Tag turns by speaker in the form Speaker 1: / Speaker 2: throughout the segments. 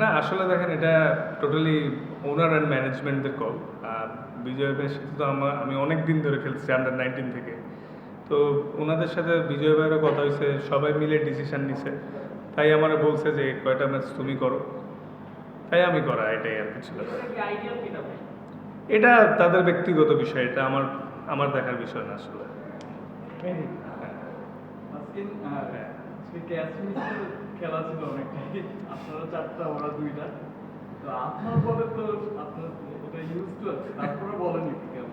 Speaker 1: না আসলে দেখেন এটা টোটালি ওনার অ্যান্ড ম্যানেজমেন্টদের কল বিজয় ভাইয়ের সাথে তো আমার আমি অনেক দিন ধরে খেলছি আন্ডার নাইনটিন থেকে। তো ওনাদের সাথে বিজয় ভাইয়েরও কথা হয়েছে সবাই মিলে ডিসিশন নিছে। তাই আমার বলছে যে কয়টা ম্যাচ তুমি করো? তাই আমি করা এটাই আর কিছু এটা তাদের ব্যক্তিগত বিষয় এটা আমার আমার দেখার বিষয় না আসলে।
Speaker 2: আজকে আজকে ক্যাচ খেলা ছিল অনেকটাই। চারটা ওরা দুইটা। তো আপনার বলে তো আপনার ওটা ইউজ টু আছে তারপরে বলেন কেমন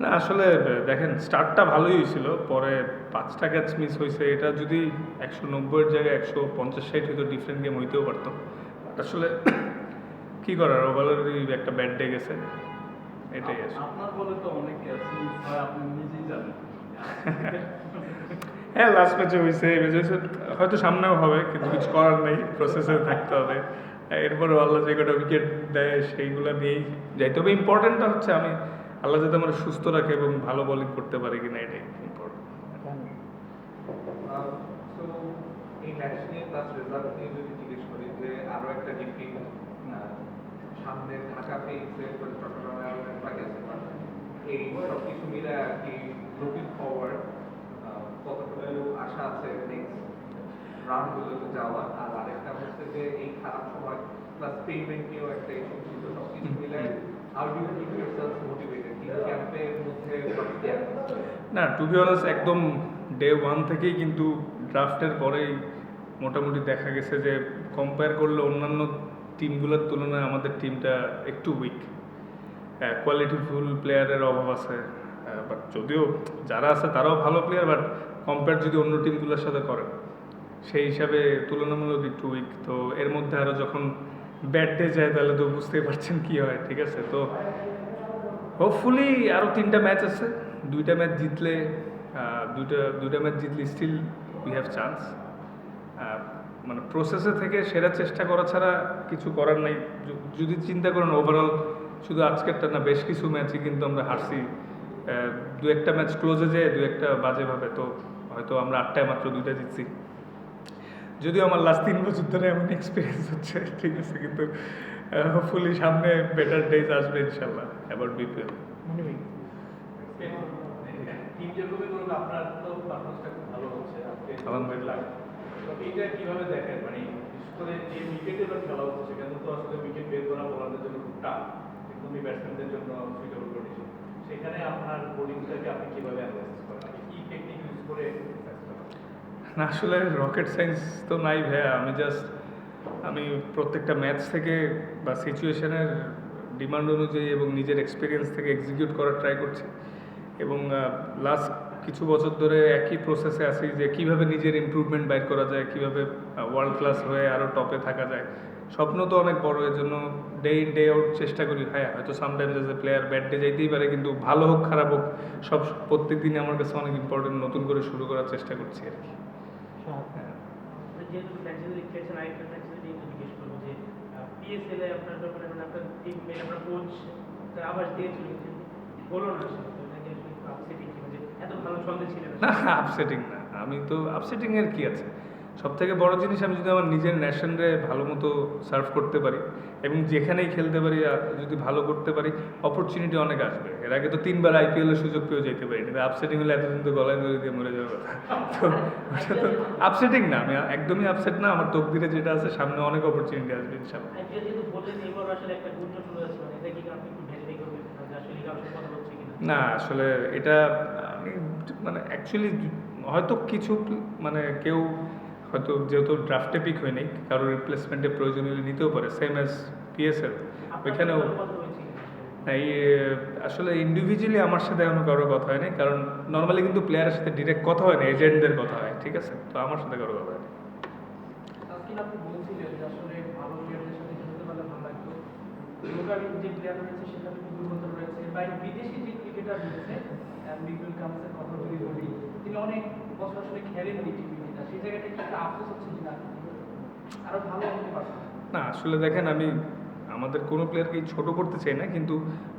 Speaker 1: না আসলে দেখেন স্টার্টটা ভালোই হয়েছিল পরে পাঁচটা ক্যাচ মিস হয়েছে এটা যদি একশো নব্বইয়ের জায়গায় একশো পঞ্চাশ ষাট হয়তো ডিফারেন্ট গেম হইতেও পারতো। আসলে কি করার ওভারঅলই একটা ব্যাড ডে গেছে। এটাই আসলে।
Speaker 2: আপনার বলে তো অনেক ক্যাচ মিস হয় আপনি নিজেই জানেন।
Speaker 1: হ্যাঁ লাস্ট ম্যাচে হয়েছে, এই ম্যাচে হয়তো সামনেও হবে, কিন্তু কিছু করার নেই প্রসেসে থাকতে হবে। এরপরে আল্লাহ যে কটা উইকেট দেয়, সেইগুলো নিয়েই যাই তবে ইম্পর্টেন্টটা হচ্ছে আমি, আল্লাহ যাতে আমার সুস্থ রাখে এবং ভালো বোলিং করতে পারে কিনা, এটাই ইম্পর্টেন্ট
Speaker 3: এই ম্যাচ নিয়ে প্লাস রেজাল্ট যদি জিজ্ঞেস করি যে, আরও একটা ডিফিট সামনে ঢাকা পেয়েছে চট্টগ্রামে এই সব কিছু মিলে আর কি রাউন্ডগুলোতে যাওয়ার আর আরেকটা হচ্ছে যে এই খারাপ সময় প্লাস পেমেন্ট নিয়েও একটা ইস্যু ছিল সব কিছু মিলে?
Speaker 1: না টু বি অনার্স একদম ডে ওয়ান থেকেই কিন্তু ড্রাফটের পরেই মোটামুটি দেখা গেছে যে কম্পেয়ার করলে অন্যান্য টিমগুলোর তুলনায় আমাদের টিমটা একটু উইক কোয়ালিটিফুল প্লেয়ারের অভাব আছে। বাট যদিও যারা আছে তারাও ভালো প্লেয়ার বাট কম্পেয়ার যদি অন্য টিমগুলোর সাথে করেন সেই হিসাবে তুলনামূলক একটু উইক তো এর মধ্যে আরও যখন ব্যাট ডে যায়, তাহলে তো বুঝতেই পারছেন কী হয়, ঠিক আছে? তো হোপফুলি আরও তিনটা ম্যাচ আছে। দুইটা ম্যাচ জিতলে দুইটা দুইটা ম্যাচ জিতলে স্টিল উই হ্যাভ চান্স মানে প্রসেসে থেকে সেরা চেষ্টা করা ছাড়া কিছু করার নাই। যদি চিন্তা করেন ওভারঅল শুধু আজকেরটা না, বেশ কিছু ম্যাচই কিন্তু আমরা হারছি। দু একটা ম্যাচ ক্লোজে যেয়ে, দু একটা বাজেভাবে তো হয়তো আমরা আটটায় মাত্র দুইটা জিতছি। যদিও আমার লাস্ট তিন বছর ধরে এমন এক্সপিরিয়েন্স হচ্ছে ঠিক আছে কিন্তু হোপফুলি সামনে বেটার ডেজ আসবে ইনশাল্লাহ অ্যাবাউট বিপিএল
Speaker 2: টিম যেরকমই করুক আপনার তো পারফরমেন্সটা খুব ভালো হচ্ছে আজকে
Speaker 1: আলহামদুলিল্লাহ।
Speaker 2: তো এইটা কীভাবে দেখেন মানে করে যে উইকেটে এবার খেলা হচ্ছে সেখানে তো আসলে উইকেট বের করা বোলারদের জন্য খুব টাফ একদমই ব্যাটসম্যানদের জন্য সুইটেবল কন্ডিশন সেখানে আপনার বোলিংটাকে আপনি কীভাবে অ্যানালাইসিস করেন আপনি কি টেকনিক ইউজ করে?
Speaker 1: না, আসলে রকেট সায়েন্স তো নাই ভাইয়া। আমি জাস্ট আমি প্রত্যেকটা ম্যাচ থেকে বা সিচুয়েশনের ডিমান্ড অনুযায়ী এবং নিজের এক্সপিরিয়েন্স থেকে এক্সিকিউট করার ট্রাই করছি। এবং লাস্ট কিছু বছর ধরে একই প্রসেসে আছি যে কীভাবে নিজের ইম্প্রুভমেন্ট বাইর করা যায়, কীভাবে ওয়ার্ল্ড ক্লাস হয়ে আরও টপে থাকা যায়। স্বপ্ন তো অনেক বড় এর জন্য ডে ইন ডে আউট চেষ্টা করি। হ্যাঁ হয়তো sometimes as a player bad day যাইতেই পারে, কিন্তু ভালো হোক, খারাপ হোক, সব প্রত্যেক দিনই আমার কাছে অনেক ইম্পর্টেন্ট নতুন করে শুরু করার চেষ্টা করছি আর কি। হ্যাঁ
Speaker 4: যেহেতু আরেকটা লিগ জিজ্ঞেস করব যে পিএসএল এ আপনার মানে আপনার টিম আপনার কোচ আবার দিয়ে হলো না আপসেটিং যে এত ভালো ছন্দে ছিলেন।
Speaker 1: না আপসেটিং না। আমি তো আপসেটিং এর কি আছে? সব থেকে বড় জিনিস আমি যদি আমার নিজের ন্যাশনরে ভালো মতো সার্ভ করতে পারি এবং যেখানেই খেলতে পারি আর যদি ভালো করতে পারি অপরচুনিটি অনেক আসবে। এর আগে তো তিনবার আইপিএল এর সুযোগ পেয়েও যেতে পারি কিন্তু আপসেটিং হলে এতদিন তো গলায় ধরে দিয়ে মরে যাওয়ার কথা। তো ওটা তো আপসেটিং না আমি একদমই আপসেট না। আমার তকদিরে যেটা আছে সামনে অনেক অপরচুনিটি আসবে
Speaker 4: কিনা?
Speaker 1: না আসলে এটা আমি মানে অ্যাকচুয়ালি হয়তো কিছু মানে কেউ হয়তো যেহেতু ড্রাফটে পিক হয় নাই কারোর রিপ্লেসমেন্টে প্রয়োজন হলে নিতেও পারে সেম অ্যাজ পিএসএল ওইখানেও? এই, আসলে ইন্ডিভিজুয়ালি আমার সাথে এখনও কারোর কথা হয়নি, কারণ নর্মালি কিন্তু প্লেয়ারের সাথে ডিরেক্ট কথা হয় না এজেন্টদের কথা হয়, ঠিক আছে? তো আমার সাথে কারোর কথা হয়নি।
Speaker 4: বিদেশি যে ক্রিকেটার রয়েছে অনেক
Speaker 1: না, আসলে দেখেন, আমি আমাদের কোনো প্লেয়ারকে ছোট করতে চাই না, কিন্তু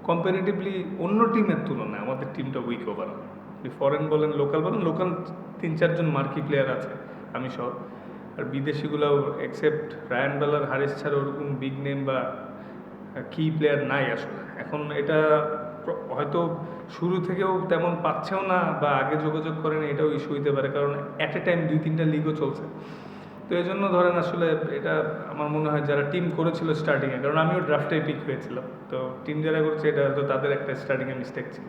Speaker 1: কম্পারেটিভলি অন্য টিমের তুলনায় আমাদের টিমটা উইক ওভারঅল ফরেন বলেন লোকাল বলেন লোকাল তিন, চারজন মার্কি প্লেয়ার আছে, আমি সব আর বিদেশিগুলোও এক্সেপ্ট রায়ান বেলার হারিস ছাড়া ওরকম বিগ নেম বা কি প্লেয়ার নাই আসলে। এখন এটা হয়তো শুরু থেকেও তেমন পাচ্ছেও না বা আগে যোগাযোগ করেন এটাও ইস্যু হইতে পারে। কারণ অ্যাট এ টাইম দুই তিনটা লিগও চলছে। তো এই জন্য ধরেন আসলে এটা আমার মনে হয় যারা টিম করেছিল স্টার্টিংয়ে কারণ আমিও ড্রাফটে পিক হয়েছিলাম। তো টিম যারা করছে এটা হয়তো তাদের একটা স্টার্টিংয়ে মিস্টেক ছিল।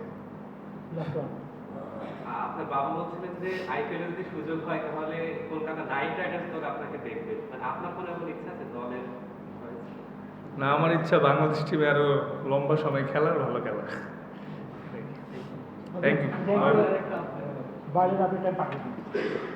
Speaker 3: আপনার বাবা বলছিলেন যে আইপিএল যদি সুযোগ হয় তাহলে কলকাতা নাইট রাইডার্স দল আপনাকে দেখবে। মানে আপনার কোনো এমন ইচ্ছা আছে দলের?
Speaker 1: না আমার ইচ্ছা বাংলাদেশ টিমে আরও লম্বা সময় খেলার ভালো খেলা থ্যাংক ইউ